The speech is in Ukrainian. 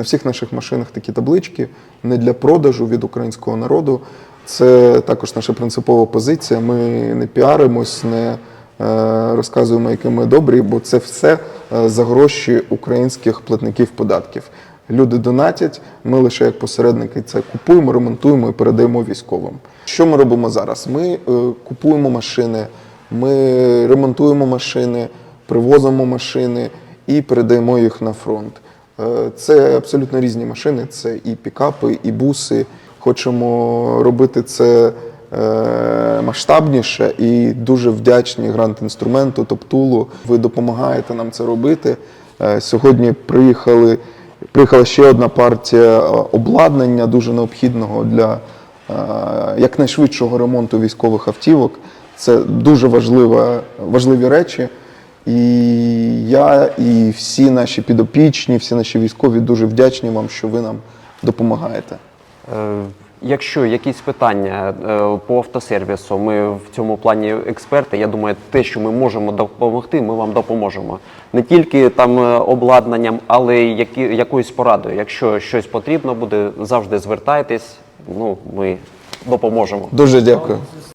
на всіх наших машинах такі таблички не для продажу від українського народу. Це також наша принципова позиція. Ми не піаримось, не е, розказуємо, які ми добрі, бо це все е, за гроші українських платників податків. Люди донатять, ми лише як посередники це купуємо, ремонтуємо і передаємо військовим. Що ми робимо зараз? Ми е, купуємо машини, ми ремонтуємо машини, привозимо машини і передаємо їх на фронт. Е, Це абсолютно різні машини, це і пікапи, і буси. Хочемо робити це е, масштабніше і дуже вдячні грант інструменту, Топтулу. Ви допомагаєте нам це робити. Е, Сьогодні приїхали, приїхала ще одна партія обладнання, дуже необхідного для якнайшвидшого ремонту військових автівок. Це дуже важлива, важливі речі. І я, і всі наші підопічні, всі наші військові дуже вдячні вам, що ви нам допомагаєте. Е, Якщо якісь питання е, по автосервісу, ми в цьому плані експерти. Я думаю, те, що ми можемо допомогти, ми вам допоможемо. Не тільки там е, обладнанням, але й які, якоюсь порадою. Якщо щось потрібно буде, завжди звертайтесь. Ну, ми допоможемо. Дуже дякую.